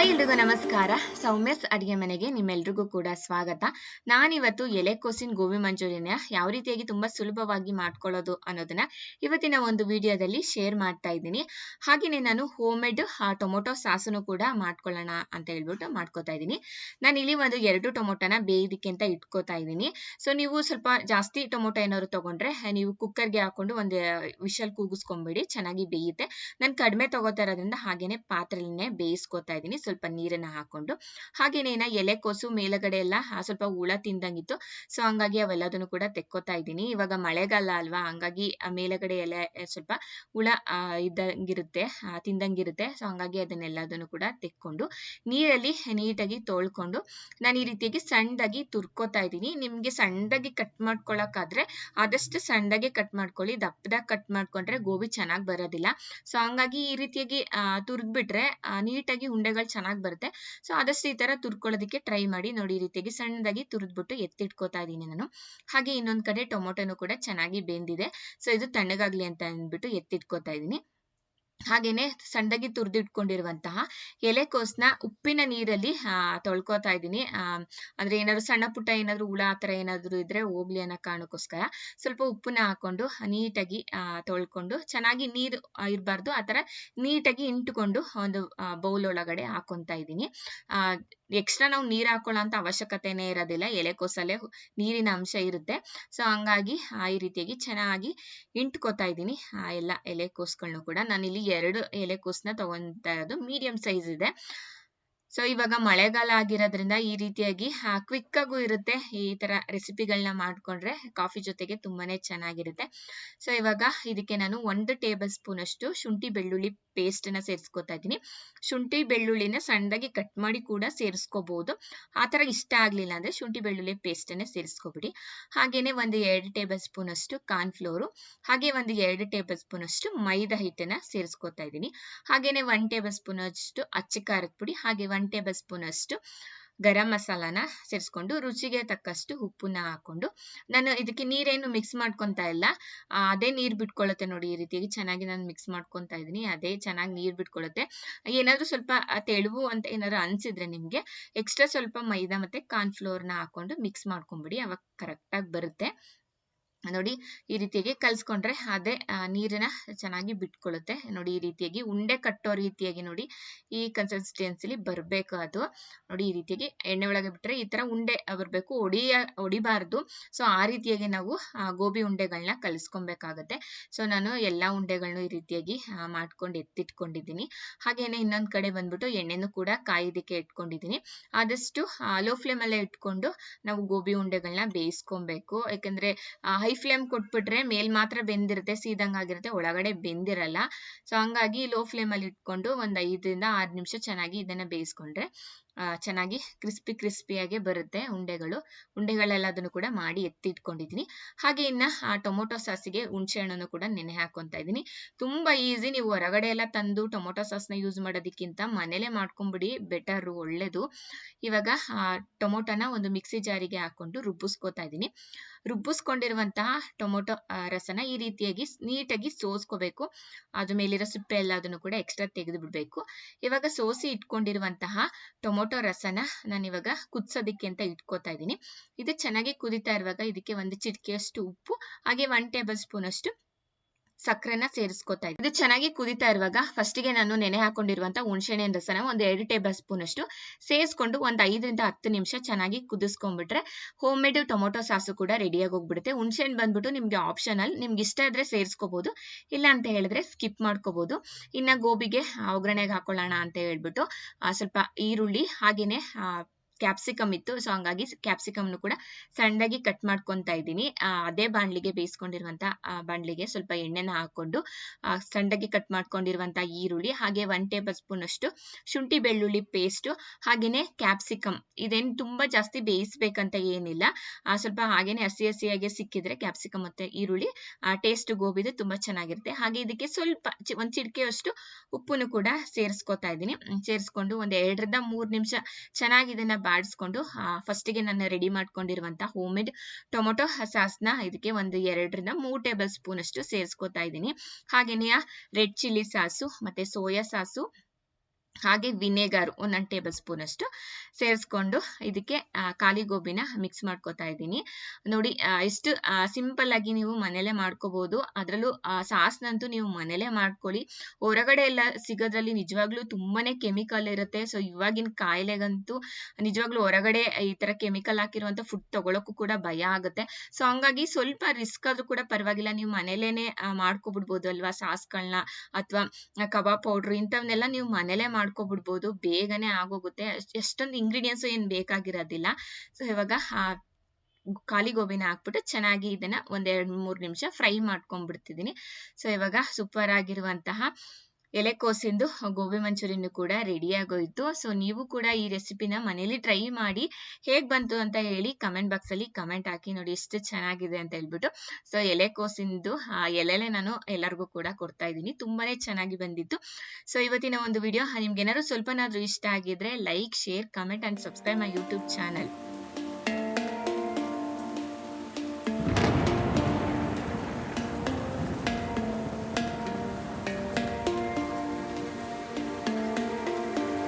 Hi ಎಲ್ರಿಗೂ ನಮಸ್ಕಾರ. ಸೌಮ್ಯಸ್ ಅಡಿಗೆ ಮನೆಗೆ ನಿಮ್ಮೆಲ್ರಿಗೂ ಕೂಡ ಸ್ವಾಗತ. ನಾನಿವತ್ತು ಎಲೆಕೋಸಿನ ಗೋಬಿ ಮಂಚೂರಿಯನ್ನ ಯಾವ ರೀತಿಯಾಗಿ ತುಂಬಾ ಸುಲಭವಾಗಿ ಮಾಡ್ಕೊಳ್ಳೋದು ಅನ್ನೋದನ್ನ ಇವತ್ತಿನ ಒಂದು ವಿಡಿಯೋದಲ್ಲಿ ಶೇರ್ ಮಾಡ್ತಾ ಇದ್ದೀನಿ. ಹಾಗೆಯೇ ನಾನು ಹೋಮ್ ಮೇಡ್ ಟೊಮೊಟೊ ಸಾಸನ್ನು ಕೂಡ ಮಾಡ್ಕೊಳ್ಳೋಣ ಅಂತ ಹೇಳ್ಬಿಟ್ಟು ಮಾಡ್ಕೋತಾ ಇದ್ದೀನಿ. ನಾನು ಇಲ್ಲಿ ಒಂದು ಎರಡು ಟೊಮೊಟೊನ ಬೇಯೋದಕ್ಕೆ ಅಂತ ಇಟ್ಕೋತಾ ಇದ್ದೀನಿ. ಸೊ ನೀವು ಸ್ವಲ್ಪ ಜಾಸ್ತಿ ಟೊಮೊಟೊ ಏನಾದ್ರು ತಗೊಂಡ್ರೆ, ನೀವು ಕುಕ್ಕರ್ಗೆ ಹಾಕೊಂಡು ಒಂದು ವಿಷಲ್ ಕೂಗಿಸ್ಕೊಂಬಿಡಿ, ಚೆನ್ನಾಗಿ ಬೇಯುತ್ತೆ. ನಾನು ಕಡಿಮೆ ತಗೋತಾ ಇರೋದ್ರಿಂದ ಹಾಗೇನೆ ಪಾತ್ರೆಯನ್ನೇ ಬೇಯಿಸ್ಕೊತಾ ಇದ್ದೀನಿ. ಸ್ವಲ್ಪ ನೀರನ್ನ ಹಾಕೊಂಡು ಹಾಗೇನೇನ ಎಲೆಕೋಸು ಮೇಲಗಡೆ ಎಲ್ಲ ಸ್ವಲ್ಪ ಹುಳ ತಿಂದಂಗಿತ್ತು. ಸೊ ಹಂಗಾಗಿ ಅವೆಲ್ಲದನ್ನು ಕೂಡ ತೆಕ್ಕೋತಾ ಇದ್ದೀನಿ. ಇವಾಗ ಮಳೆಗಾಲ ಅಲ್ವಾ, ಹಂಗಾಗಿ ಮೇಲಗಡೆ ಎಲೆ ಸ್ವಲ್ಪ ಹುಳ ಇದ್ದಂಗಿರುತ್ತೆ ತಿಂದಂಗಿರುತ್ತೆ. ಸೊ ಹಂಗಾಗಿ ಅದನ್ನೆಲ್ಲದನ್ನು ಕೂಡ ತೆಕ್ಕೊಂಡು, ನೀರಲ್ಲಿ ನೀಟಾಗಿ ತೊಳ್ಕೊಂಡು, ನಾನು ಈ ರೀತಿಯಾಗಿ ಸಣ್ಣದಾಗಿ ತುರ್ಕೋತಾ ಇದ್ದೀನಿ. ನಿಮ್ಗೆ ಸಣ್ಣದಾಗಿ ಕಟ್ ಮಾಡ್ಕೊಳಕ್ಕಾದ್ರೆ ಆದಷ್ಟು ಸಣ್ಣದಾಗಿ ಕಟ್ ಮಾಡ್ಕೊಳ್ಳಿ. ದಪ್ಪದಾಗಿ ಕಟ್ ಮಾಡ್ಕೊಂಡ್ರೆ ಗೋಬಿ ಚೆನ್ನಾಗಿ ಬರೋದಿಲ್ಲ. ಸೊ ಹಂಗಾಗಿ ಈ ರೀತಿಯಾಗಿ ತುರ್ದ್ಬಿಟ್ರೆ ನೀಟಾಗಿ ಉಂಡೆಗಳು ಚೆನ್ನಾಗಿ ಬರುತ್ತೆ. ಸೊ ಆದಷ್ಟು ಈ ತರ ತುರ್ಕೊಳ್ಳೋದಕ್ಕೆ ಟ್ರೈ ಮಾಡಿ ನೋಡಿ ಈ ರೀತಿಯಾಗಿ ಸಣ್ಣದಾಗಿ ತುರಿದ್ಬಿಟ್ಟು ಎತ್ತಿಟ್ಕೋತಾ ಇದ್ದೀನಿ ನಾನು. ಹಾಗೆ ಇನ್ನೊಂದ್ ಕಡೆ ಟೊಮೊಟೊನು ಕೂಡ ಚೆನ್ನಾಗಿ ಬೆಂದಿದೆ. ಸೊ ಇದು ತಣ್ಣಗಾಗ್ಲಿ ಅಂತ ಅಂದ್ಬಿಟ್ಟು ಎತ್ತಿಟ್ಕೋತಾ ಇದ್ದೀನಿ. ಹಾಗೇನೆ ಸಣ್ಣದಾಗಿ ತುರಿದಿಟ್ಕೊಂಡಿರುವಂತಹ ಎಲೆಕೋಸ್ನ ಉಪ್ಪಿನ ನೀರಲ್ಲಿ ತೊಳ್ಕೊತಾ ಇದ್ದೀನಿ. ಅಂದ್ರೆ ಏನಾದ್ರು ಸಣ್ಣ ಪುಟ್ಟ ಏನಾದ್ರು ಹುಳ ಆ ಥರ ಏನಾದ್ರು ಇದ್ರೆ ಹೋಗ್ಲಿ ಅನ್ನೋ ಕಾರಣಕ್ಕೋಸ್ಕರ ಸ್ವಲ್ಪ ಉಪ್ಪನ್ನ ಹಾಕೊಂಡು ನೀಟಾಗಿ ತೊಳ್ಕೊಂಡು ಚೆನ್ನಾಗಿ ನೀರು ಇರಬಾರ್ದು. ಆ ಥರ ನೀಟಾಗಿ ಇಂಟುಕೊಂಡು ಒಂದು ಬೌಲ್ ಒಳಗಡೆ ಹಾಕೊತಾ ಇದ್ದೀನಿ. ಎಕ್ಸ್ಟ್ರಾ ನಾವು ನೀರ್ ಹಾಕೊಳ್ಳೋ ಅಂತ ಅವಶ್ಯಕತೆನೇ ಇರೋದಿಲ್ಲ. ಎಲೆಕೋಸಲ್ಲೇ ನೀರಿನ ಅಂಶ ಇರುತ್ತೆ. ಸೊ ಹಂಗಾಗಿ ಆ, ಈ ರೀತಿಯಾಗಿ ಚೆನ್ನಾಗಿ ಇಂಟ್ಕೋತಾ ಇದ್ದೀನಿ ಆ ಎಲ್ಲ ಎಲೆಕೋಸ್ಗಳನ್ನೂ ಕೂಡ. ನಾನಿಲ್ಲಿ ಎರಡು ಎಲೆಕೋಸ್ನ ತಗೊಂತಾ ಇರೋದು. ಮೀಡಿಯಂ ಸೈಜ್ ಇದೆ. ಸೊ ಇವಾಗ ಮಳೆಗಾಲ ಆಗಿರೋದ್ರಿಂದ ಈ ರೀತಿಯಾಗಿ ಕ್ವಿಕ್ ಆಗು ಇರುತ್ತೆ ಈ ತರ ರೆಸಿಪಿಗಳನ್ನ ಮಾಡ್ಕೊಂಡ್ರೆ. ಕಾಫಿ ಜೊತೆಗೆ ತುಂಬಾನೇ ಚೆನ್ನಾಗಿರುತ್ತೆ. ಸೊ ಇವಾಗ ಇದಕ್ಕೆ ನಾನು ಒಂದು ಟೇಬಲ್ ಸ್ಪೂನ್ ಅಷ್ಟು ಶುಂಠಿ ಬೆಳ್ಳುಳ್ಳಿ ಪೇಸ್ಟ್ನ ಸೇರಿಸ್ಕೊತಾ ಇದ್ದೀನಿ. ಶುಂಠಿ ಬೆಳ್ಳುಳ್ಳಿನ ಸಣ್ಣದಾಗಿ ಕಟ್ ಮಾಡಿ ಕೂಡ ಸೇರಿಸ್ಕೋಬಹುದು ಆ ತರ ಇಷ್ಟ ಆಗ್ಲಿಲ್ಲ ಅಂದ್ರೆ ಶುಂಠಿ ಬೆಳ್ಳುಳ್ಳಿ ಪೇಸ್ಟ್ ಅನ್ನ ಸೇರಿಸ್ಕೊಬಿಡಿ. ಹಾಗೇನೆ ಒಂದು ಎರಡು ಟೇಬಲ್ ಸ್ಪೂನ್ ಅಷ್ಟು ಕಾರ್ನ್ ಫ್ಲೋರು ಹಾಗೆ ಒಂದು ಎರಡು ಟೇಬಲ್ ಸ್ಪೂನ್ ಅಷ್ಟು ಮೈದಾ ಹಿಟ್ಟನ್ನ ಸೇರಿಸ್ಕೊತಾ ಇದ್ದೀನಿ. ಹಾಗೇನೆ ಒನ್ ಟೇಬಲ್ ಸ್ಪೂನ್ ಅಷ್ಟು ಅಚ್ಚ ಖಾರದ ಪುಡಿ, ಹಾಗೆ ಒನ್ ಟೇಬಲ್ ಸ್ಪೂನ್ ಅಷ್ಟು ಗರಂ ಮಸಾಲಾನ ಸೇರಿಸ್ಕೊಂಡು ರುಚಿಗೆ ತಕ್ಕಷ್ಟು ಉಪ್ಪನ್ನ ಹಾಕೊಂಡು ನಾನು ಇದಕ್ಕೆ ನೀರೇನು ಮಿಕ್ಸ್ ಮಾಡ್ಕೊಂತಾ ಇಲ್ಲ. ಅದೇ ನೀರ್ ಬಿಟ್ಕೊಳ್ಳುತ್ತೆ ನೋಡಿ ಈ ರೀತಿಯಾಗಿ ಚೆನ್ನಾಗಿ ನಾನು ಮಿಕ್ಸ್ ಮಾಡ್ಕೊಂತಾ ಇದೀನಿ ಅದೇ ಚೆನ್ನಾಗಿ ನೀರ್ ಬಿಟ್ಕೊಳ್ಳುತ್ತೆ ಏನಾದ್ರೂ ಸ್ವಲ್ಪ ತೆಳುವು ಅಂತ ಏನಾದ್ರು ಅನ್ಸಿದ್ರೆ ನಿಮ್ಗೆ ಎಕ್ಸ್ಟ್ರಾ ಸ್ವಲ್ಪ ಮೈದಾ ಮತ್ತೆ ಕಾರ್ನ್ ಫ್ಲೋರ್ನ ಹಾಕೊಂಡು ಮಿಕ್ಸ್ ಮಾಡ್ಕೊಂಬಿಡಿ. ಅವಾಗ ಕರೆಕ್ಟಾಗಿ ಬರುತ್ತೆ. ನೋಡಿ, ಈ ರೀತಿಯಾಗಿ ಕಲ್ಸ್ಕೊಂಡ್ರೆ ಅದೇ ನೀರನ್ನ ಚೆನ್ನಾಗಿ ಬಿಟ್ಕೊಳ್ಳುತ್ತೆ ನೋಡಿ, ಈ ರೀತಿಯಾಗಿ ಉಂಡೆ ಕಟ್ಟೋ ರೀತಿಯಾಗಿ ನೋಡಿ, ಈ ಕನ್ಸಿಸ್ಟೆನ್ಸಿಲಿ ಬರ್ಬೇಕು ಅದು. ನೋಡಿ, ಈ ರೀತಿಯಾಗಿ ಎಣ್ಣೆ ಒಳಗೆ ಬಿಟ್ರೆ ಈ ತರ ಉಂಡೆ ಬರ್ಬೇಕು. ಒಡಿಯ, ಒಡಿಬಾರ್ದು. ಸೊ, ಆ ರೀತಿಯಾಗಿ ನಾವು ಗೋಬಿ ಉಂಡೆಗಳನ್ನ ಕಲಿಸ್ಕೊಬೇಕಾಗತ್ತೆ. ಸೊ, ನಾನು ಎಲ್ಲಾ ಉಂಡೆಗಳನ್ನು ಈ ರೀತಿಯಾಗಿ ಮಾಡ್ಕೊಂಡು ಎತ್ತಿಟ್ಕೊಂಡಿದ್ದೀನಿ. ಹಾಗೇನೆ ಇನ್ನೊಂದ್ ಕಡೆ ಬಂದ್ಬಿಟ್ಟು ಎಣ್ಣೆನೂ ಕೂಡ ಕಾಯೋದಕ್ಕೆ ಇಟ್ಕೊಂಡಿದ್ದೀನಿ. ಆದಷ್ಟು ಲೋ ಫ್ಲೇಮ್ ಅಲ್ಲೇ ಇಟ್ಕೊಂಡು ನಾವು ಗೋಬಿ ಉಂಡೆಗಳನ್ನ ಬೇಯಿಸ್ಕೊಬೇಕು. ಯಾಕಂದ್ರೆ ಫ್ಲೇಮ್ ಕೊಟ್ಬಿಟ್ರೆ ಮೇಲ್ ಮಾತ್ರ ಬೆಂದಿರುತ್ತೆ, ಸೀದಂಗ್ ಆಗಿರುತ್ತೆ, ಒಳಗಡೆ ಬೆಂದಿರಲ್ಲ. ಸೊ ಹಂಗಾಗಿ ಲೋ ಫ್ಲೇಮ್ ಅಲ್ಲಿ ಇಟ್ಕೊಂಡು ಒಂದ್ ಐದರಿಂದ ಆರು ನಿಮಿಷ ಚೆನ್ನಾಗಿ ಇದನ್ನ ಬೇಯಿಸ್ಕೊಂಡ್ರೆ ಚೆನ್ನಾಗಿ ಕ್ರಿಸ್ಪಿ ಕ್ರಿಸ್ಪಿಯಾಗಿ ಬರುತ್ತೆ ಉಂಡೆಗಳು. ಉಂಡೆಗಳೆಲ್ಲದನ್ನು ಕೂಡ ಮಾಡಿ ಎತ್ತಿಟ್ಕೊಂಡಿದ್ದೀನಿ. ಹಾಗೆ ಇನ್ನ ಆ ಟೊಮೊಟೊ ಸಾಸಿಗೆ ಹುಣಸೆ ಹಣ್ಣನ್ನು ಕೂಡ ನೆನೆ ಹಾಕೊಂತ ಇದ್ದೀನಿ. ತುಂಬಾ ಈಸಿ ನೀವು ಹೊರಗಡೆ ಎಲ್ಲ ತಂದು ಟೊಮೊಟೊ ಸಾಸ್ನ ಯೂಸ್ ಮಾಡೋದಕ್ಕಿಂತ ಮನೇಲೆ ಮಾಡ್ಕೊಂಬಿಡಿ ಬೆಟರ್ ಒಳ್ಳೇದು. ಇವಾಗ, ಆ, ಟೊಮೊಟೊನ ಒಂದು ಮಿಕ್ಸಿ ಜಾರಿಗೆ ಹಾಕೊಂಡು ರುಬ್ಬಿಸ್ಕೊತಾ ಇದ್ದೀನಿ. ರುಬ್ಬಿಸ್ಕೊಂಡಿರುವಂತಹ ಟೊಮೊಟೊ ರಸನ ಈ ರೀತಿಯಾಗಿ ನೀಟಾಗಿ ಸೋಸ್ಕೋಬೇಕು. ಅದ್ರ ಮೇಲಿರೋ ಸಿಪ್ಪೆ ಎಲ್ಲ ಅದನ್ನು ಕೂಡ ಎಕ್ಸ್ಟ್ರಾ ತೆಗೆದು ಬಿಡಬೇಕು ಇವಾಗ ಸೋಸಿ ಇಟ್ಕೊಂಡಿರುವಂತಹ ಟೊಮೊಟೊ ರಸನ ನಾನು ಇವಾಗ ಕುದಿಸೋದಕ್ಕೆ ಅಂತ ಇಟ್ಕೋತಾ ಇದ್ದೀನಿ. ಇದು ಚೆನ್ನಾಗಿ ಕುದಿತಾ ಇರುವಾಗ ಇದಕ್ಕೆ ಒಂದು ಚಿಟಿಕೆಯಷ್ಟು ಉಪ್ಪು, ಹಾಗೆ ಒನ್ ಟೇಬಲ್ ಸ್ಪೂನ್ ಅಷ್ಟು ಸಕ್ಕರೆನ ಸೇರಿಸ್ಕೊತಾ ಇದ್ದೀನಿ ಇದು ಚೆನ್ನಾಗಿ ಕುದಿತಾ ಇರುವಾಗ ಫಸ್ಟಿಗೆ ನಾನು ನೆನೆ ಹಾಕೊಂಡಿರುವಂತ ಹುಣಸೆಹಣ್ಣಿನ ರಸನ ಒಂದು ಎರಡು ಟೇಬಲ್ ಸ್ಪೂನ್ ಅಷ್ಟು ಸೇರಿಸ್ಕೊಂಡು ಒಂದು ಐದರಿಂದ ಹತ್ತು ನಿಮಿಷ ಚೆನ್ನಾಗಿ ಕುದಿಸ್ಕೊಂಡ್ಬಿಟ್ರೆ ಹೋಮ್ ಮೇಡ್ ಟೊಮೊಟೊ ಸಾಸು ಕೂಡ ರೆಡಿಯಾಗಿ ಹೋಗ್ಬಿಡುತ್ತೆ. ಹುಣಸೆಹಣ್ಣು ಬಂದ್ಬಿಟ್ಟು ನಿಮ್ಗೆ ಆಪ್ಷನಲ್ ನಿಮ್ಗೆ ಇಷ್ಟ ಇದ್ರೆ ಸೇರಿಸ್ಕೋಬಹುದು ಇಲ್ಲ ಅಂತ ಹೇಳಿದ್ರೆ ಸ್ಕಿಪ್ ಮಾಡ್ಕೋಬಹುದು ಇನ್ನ ಗೋಬಿಗೆ ಒಗ್ಗರಣೆಗೆ ಹಾಕೊಳ್ಳೋಣ ಅಂತ ಹೇಳ್ಬಿಟ್ಟು ಸ್ವಲ್ಪ ಈರುಳ್ಳಿ ಹಾಗೇನೆ ಕ್ಯಾಪ್ಸಿಕಮ್ ಇತ್ತು. ಸೊ ಹಂಗಾಗಿ ಕ್ಯಾಪ್ಸಿಕಮ್ನು ಕೂಡ ಸಣ್ಣದಾಗಿ ಕಟ್ ಮಾಡ್ಕೊತಾ ಇದ್ದೀನಿ. ಅದೇ ಬಾಣ್ಲಿಗೆ ಬೇಯಿಸ್ಕೊಂಡಿರುವಂತಹ ಬಾಣಲಿಗೆ ಸ್ವಲ್ಪ ಎಣ್ಣೆನ ಹಾಕೊಂಡು ಸಣ್ಣದಾಗಿ ಕಟ್ ಮಾಡ್ಕೊಂಡಿರುವಂತಹ ಈರುಳ್ಳಿ, ಹಾಗೆ ಒನ್ ಟೇಬಲ್ ಸ್ಪೂನ್ ಅಷ್ಟು ಶುಂಠಿ ಬೆಳ್ಳುಳ್ಳಿ ಪೇಸ್ಟ್ ಹಾಗೇನೆ ಕ್ಯಾಪ್ಸಿಕಮ್ ಇದೇನು ತುಂಬಾ ಜಾಸ್ತಿ ಬೇಯಿಸ್ಬೇಕಂತ ಏನಿಲ್ಲ. ಸ್ವಲ್ಪ ಹಾಗೇನೆ ಹಸಿ ಹಸಿಯಾಗಿ ಸಿಕ್ಕಿದ್ರೆ ಕ್ಯಾಪ್ಸಿಕಮ್ ಮತ್ತೆ ಈರುಳ್ಳಿ ಟೇಸ್ಟ್ ಗೋಬಿದು ತುಂಬಾ ಚೆನ್ನಾಗಿರುತ್ತೆ. ಹಾಗೆ ಇದಕ್ಕೆ ಸ್ವಲ್ಪ ಒಂದ್ ಚಿಟಿಕೆಯಷ್ಟು ಉಪ್ಪನ್ನು ಕೂಡ ಸೇರಿಸ್ಕೊತಾ ಇದ್ದೀನಿ. ಸೇರಿಸ್ಕೊಂಡು ಒಂದ್ ಎರಡರಿಂದ ಮೂರ್ ನಿಮಿಷ ಚೆನ್ನಾಗಿ ಇದನ್ನ ಬಾಡಿಸ್ಕೊಂಡು ಫಸ್ಟಿಗೆ ನಾನು ರೆಡಿ ಮಾಡ್ಕೊಂಡಿರುವಂತಹ ಹೋಮ್ ಮೇಡ್ ಟೊಮೊಟೊ ಸಾಸ್ನ ಇದಕ್ಕೆ ಒಂದು ಎರಡರಿಂದ ಮೂರು ಟೇಬಲ್ ಸ್ಪೂನ್ ಅಷ್ಟು ಸೇರಿಸ್ಕೊತಾ ಇದ್ದೀನಿ. ಹಾಗೇನೆ ರೆಡ್ ಚಿಲ್ಲಿ ಸಾಸು, ಮತ್ತೆ ಸೋಯಾ ಸಾಸು ಹಾಗೆ ವಿನೆಗರ್ ಒಂದೊಂದು ಟೇಬಲ್ ಸ್ಪೂನ್ ಅಷ್ಟು ಸೇರಿಸ್ಕೊಂಡು ಇದಕ್ಕೆ ಖಾಲಿ ಗೋಬಿನ ಮಿಕ್ಸ್ ಮಾಡ್ಕೊತಾ ಇದ್ದೀನಿ. ನೋಡಿ ಇಷ್ಟು ಸಿಂಪಲ್ ಆಗಿ ನೀವು ಮನೇಲೆ ಮಾಡ್ಕೋಬಹುದು ಅದರಲ್ಲೂ ಸಾಸ್ನಂತೂ ನೀವು ಮನೇಲೆ ಮಾಡ್ಕೊಳ್ಳಿ. ಹೊರಗಡೆ ಎಲ್ಲ ಸಿಗೋದ್ರಲ್ಲಿ ನಿಜವಾಗ್ಲೂ ತುಂಬಾನೇ ಕೆಮಿಕಲ್ ಇರುತ್ತೆ. ಸೊ ಇವಾಗಿನ ಕಾಯಿಲೆಗಂತೂ ನಿಜವಾಗ್ಲೂ ಹೊರಗಡೆ ಈ ತರ ಕೆಮಿಕಲ್ ಹಾಕಿರುವಂತ ಫುಡ್ ತಗೊಳಕ್ಕೂ ಕೂಡ ಭಯ ಆಗುತ್ತೆ. ಸೊ ಹಂಗಾಗಿ ಸ್ವಲ್ಪ ರಿಸ್ಕ್ ಆದ್ರೂ ಕೂಡ ಪರವಾಗಿಲ್ಲ. ನೀವು ಮನೇಲೇನೆ ಮಾಡ್ಕೊಬಿಡ್ಬೋದು ಅಲ್ವಾ ಸಾಸ್ಗಳನ್ನ ಅಥವಾ ಕಬಾಬ್ ಪೌಡರ್ ಇಂಥವನ್ನೆಲ್ಲ ನೀವು ಮನೇಲೆ ಮಾಡ್ಕೊಬಿಡ್ಬೋದು, ಬೇಗನೆ ಆಗೋಗುತ್ತೆ. ಎಷ್ಟೊಂದು ಇಂಗ್ರೀಡಿಯೆಂಟ್ಸ್ ಏನ್ ಬೇಕಾಗಿರೋದಿಲ್ಲ. ಸೊ ಇವಾಗ ಖಾಲಿ ಗೋಬಿನ ಹಾಕ್ಬಿಟ್ಟು ಚೆನ್ನಾಗಿ ಇದನ್ನ ಒಂದೆರಡು ಮೂರು ನಿಮಿಷ ಫ್ರೈ ಮಾಡ್ಕೊಂಡ್ಬಿಡ್ತಿದ್ದೀನಿ. ಸೊ ಇವಾಗ ಸೂಪರ್ ಆಗಿರುವಂತಹ ಎಲೆಕೋಸಿಂದು ಗೋಬಿ ಮಂಚೂರಿಯನ್ನು ಕೂಡ ರೆಡಿ ಆಗೋಯ್ತು. ಸೊ ನೀವು ಕೂಡ ಈ ರೆಸಿಪಿನ ಮನೇಲಿ ಟ್ರೈ ಮಾಡಿ ಹೇಗ್ ಬಂತು ಅಂತ ಹೇಳಿ ಕಮೆಂಟ್ ಬಾಕ್ಸ್ ಅಲ್ಲಿ ಕಮೆಂಟ್ ಹಾಕಿ ನೋಡಿ ಎಷ್ಟು ಚೆನ್ನಾಗಿದೆ ಅಂತ ಹೇಳ್ಬಿಟ್ಟು. ಸೊ ಎಲೆಕೋಸಿಂದು ಆ, ಎಲೆಲೆ ನಾನು ಎಲ್ಲರಿಗೂ ಕೂಡ ಕೊಡ್ತಾ ಇದ್ದೀನಿ. ತುಂಬಾನೇ ಚೆನ್ನಾಗಿ ಬಂದಿತ್ತು. ಸೊ ಇವತ್ತಿನ ಒಂದು ವಿಡಿಯೋ ನಿಮ್ಗೆ ಏನಾದ್ರು ಸ್ವಲ್ಪನಾದ್ರೂ ಇಷ್ಟ ಆಗಿದ್ರೆ like share comment and subscribe my YouTube channel